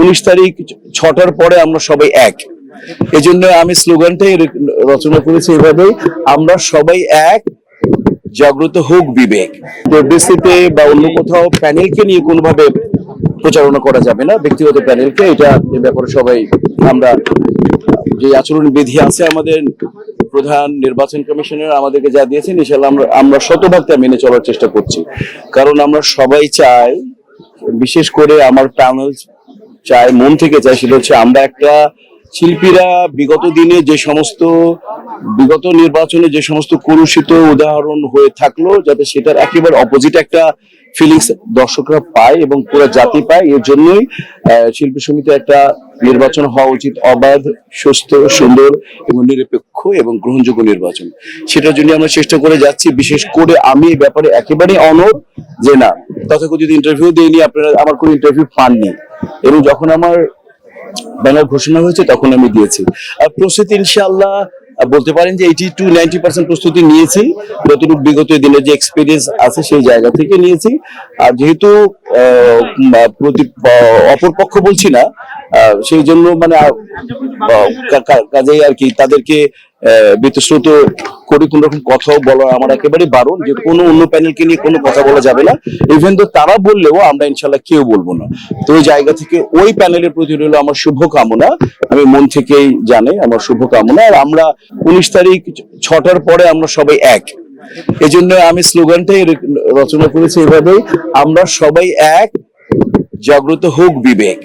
উনিশ তারিখ ছটার পরে আমরা সবাই এক। এই জন্য আমি স্লোগানটাই রচনা করেছি এভাবেই, আমরা সবাই এক, জাগ্রত হোক বিবেক। ডব্লিউসিতে বা অন্য কোথাও প্যানেলকে নিয়ে কোনোভাবে প্রচারণা করা যাবে না, ব্যক্তিগত প্যানেলকে, এটা ব্যাপারে সবাই, আমরা যে আচরণ বিধি আছে আমাদের প্রধান নির্বাচন কমিশনার আমাদেরকে যা দিয়েছেন ইনশাল্লাহ আমরা আমরা শতভাগ তা মেনে চলার চেষ্টা করছি। কারণ আমরা সবাই চাই, বিশেষ করে আমার প্যানেল চাই মন থেকে চাই সেটা হচ্ছে আমরা একটা শিল্পীরা বিগত দিনে যে সমস্ত, বিগত নির্বাচনে যে সমস্ত কলুষিত উদাহরণ হয়ে থাকল, যাতে সেটার একেবারে অপোজিট একটা ফিলিংস দর্শকরা পায় এবং পুরো জাতি পায়, এর জন্যই শিল্পী সমিতি একটা নির্বাচন হওয়া উচিত, অবাধ, সুস্থ, সুন্দর এবং নিরপেক্ষ এবং গ্রহণযোগ্য নির্বাচন। সেটার জন্য আমরা চেষ্টা করে যাচ্ছি, বিশেষ করে আমি এই ব্যাপারে একেবারে অনর যে না, তথাকথিত ইন্টারভিউ দিইনি, আপনারা, আমার কোনো ইন্টারভিউ পাননি। এবং যখন আমার ব্যানার ঘোষণা হয়েছে তখন আমি দিয়েছি। আর প্রস্তুতি ইনশাআল্লাহ বলতে পারেন যে এইটি টু নাইনটি পার্সেন্ট প্রস্তুতি নিয়েছি। যতটুকু বিগত দিনের যে এক্সপিরিয়েন্স আছে সেই জায়গা থেকে নিয়েছি। আর যেহেতু আহ, অপরপক্ষ বলছি না সেই জন্য মানে কাজেই আর কি তাদেরকে বিতশ্রুত করে কোন রকম কথাও বলা আমার একেবারে বারণ যে কোনো অন্য প্যানেলকে নিয়ে কোনো কথা বলা যাবে না। ইভেন তো তারা বললেও আমরা ইনশাল্লাহ কেউ বলব না। তো ওই জায়গা থেকে ওই প্যানেলের প্রতি রইল আমার শুভ কামনা আমি মন থেকেই জানি আমার শুভ কামনা আর আমরা উনিশ তারিখ ছটার পরে আমরা সবাই এক। এই জন্য আমি স্লোগানটাই রচনা করেছি এভাবেই। আমরা সবাই এক। জাগ্রত হোক বিবেক।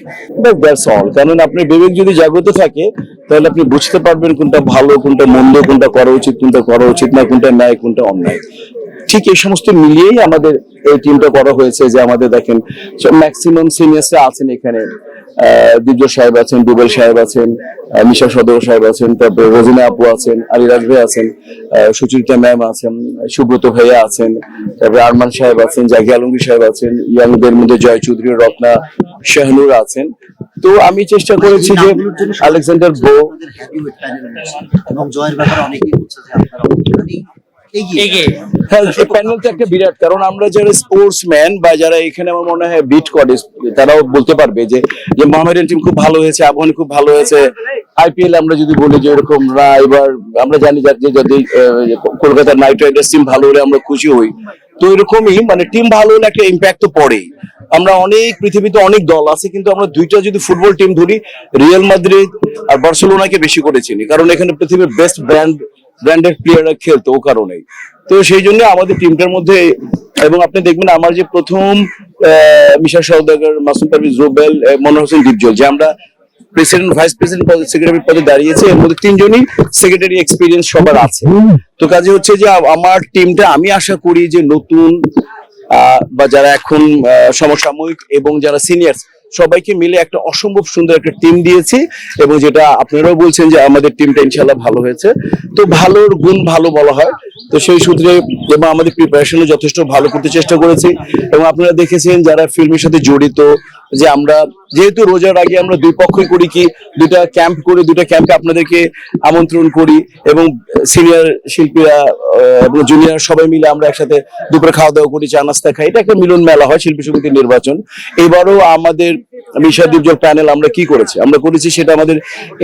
দ্যাটস অল কারণ আপনি বিবেক যদি জাগ্রত থাকে, তাহলে আপনি বুঝতে পারবেন কোনটা ভালো, কোনটা মন্দ, কোনটা করা উচিত, কোনটা করা উচিত না, কোনটা ন্যায়, কোনটা অন্যায়। ঠিক এই সমস্ত মিলিয়েই আমাদের এই টিমটা করা হয়েছে যে আমাদের দেখেন ম্যাক্সিমাম সিনিয়র্সরা আছেন এখানে। দিব্য সাহেব আছেন ডুবেল সাহেব আছেন মিশা সদর সাহেব আছেন, তারপরে রোজিনা আপু আছেন আলিরাজ ভাই আছেন সুচিত্রা ম্যাম আছেন, সুব্রত ভাইয়া আছেন, তারপরে আরমান সাহেব আছেন জাকি আলমগীর সাহেব আছেন, ইয়াংদের মধ্যে জয় চৌধুরী রত্না শাহনুর আছেন তো আমি চেষ্টা করেছি যে আলেকজান্ডার বো। এবং জয়ের ব্যাপারে অনেকেই বলছে যে আপনারা এগিয়ে হ্যাঁ এই প্যানেলটা একটা বিরাট কারণ আমরা যারা স্পোর্টসম্যান বা যারা এখানে আমার মনে হয় বিট করে তারাও বলতে পারবে যে যে মোহামেডান টিম খুব ভালো হয়েছে আবহান খুব ভালো হয়েছে। আইপিএল আমরা যদি বলি যে এরকম না এবার আমরা জানি যা- যদি আহ, কলকাতা নাইট রাইডার্স টিম ভালো হলে আমরা খুশি হই। তো এরকমই মানে টিম ভালো হলে একটা ইম্প্যাক্ট তো পড়েই। আমরা অনেক পৃথিবীতে অনেক দল আছে কিন্তু আমরা দুইটা যদি ফুটবল টিম ধরি রিয়াল মাদ্রিদ আর বার্সেলোনাকে বেশি করে চিনি কারণ এখানে পৃথিবীর বেস্ট ব্র্যান্ড ব্র্যান্ডেড প্লেয়াররা খেলতো ও কারণেই। তো সেই জন্য আমাদের টিমটার মধ্যে এবং আপনি দেখবেন আমার যে প্রথম মিশা সওদাগর, মাসুম পারভিজ, রুবেল মনোহর হোসেন ডিপজল যে আমরা প্রেসিডেন্ট ভাইস প্রেসিডেন্ট পদে সেক্রেটারি পদে দাঁড়িয়েছে, এর মধ্যে তিনজনই সেক্রেটারি এক্সপিরিয়েন্স সবার আছে। তো কাজে হচ্ছে যে আমার টিমটা আমি আশা করি যে নতুন বা যারা এখন সমসাময়িক এবং যারা সিনিয়র সবাইকে মিলে একটা অসম্ভব সুন্দর একটা টিম দিয়েছি এবং যেটা আপনারাও বলছেন যে আমাদের টিমটা ইনশাল্লাহ ভালো হয়েছে। তো ভালোর গুণ ভালো বলা হয়। তো সেই সূত্রে এবং আমাদের প্রিপারেশনও যথেষ্ট ভালো করতে চেষ্টা করেছি। এবং আপনারা দেখেছেন যারা ফিল্মের সাথে জড়িত যে আমরা যেহেতু রোজার আগে আমরা দুই পক্ষই করি কি দুটা ক্যাম্প করে দুটা ক্যাম্পে আপনাদেরকে আমন্ত্রণ করি এবং সিনিয়র শিল্পীরা এবং জুনিয়র সবাই মিলে আমরা একসাথে দুপুরে খাওয়া দাওয়া করি, চা নাস্তা খাই। এটা একটা মিলন মেলা হয় শিল্পী সমিতির নির্বাচন। এবারও আমাদের দুর্যোগ প্যানেল, আমরা কি করেছি? আমরা করেছি সেটা আমাদের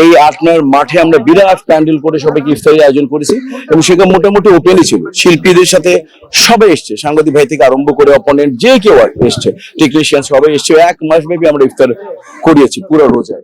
এই আটনার মাঠে আমরা বিরাট প্যান্ডেল করে সবাইকে ইফতারি আয়োজন করেছি এবং সেটা মোটামুটি ওপেনই ছিল। শিল্পীদের সাথে সবাই এসছে। সাংবাদিক ভাই থেকে আরম্ভ করে অপোনেন্ট যে কেউ এসছে। টেকনিশিয়ান সবাই এসছে। এক মাস ব্যাপী আমরা ইফতার করিয়েছি পুরো রোজায়।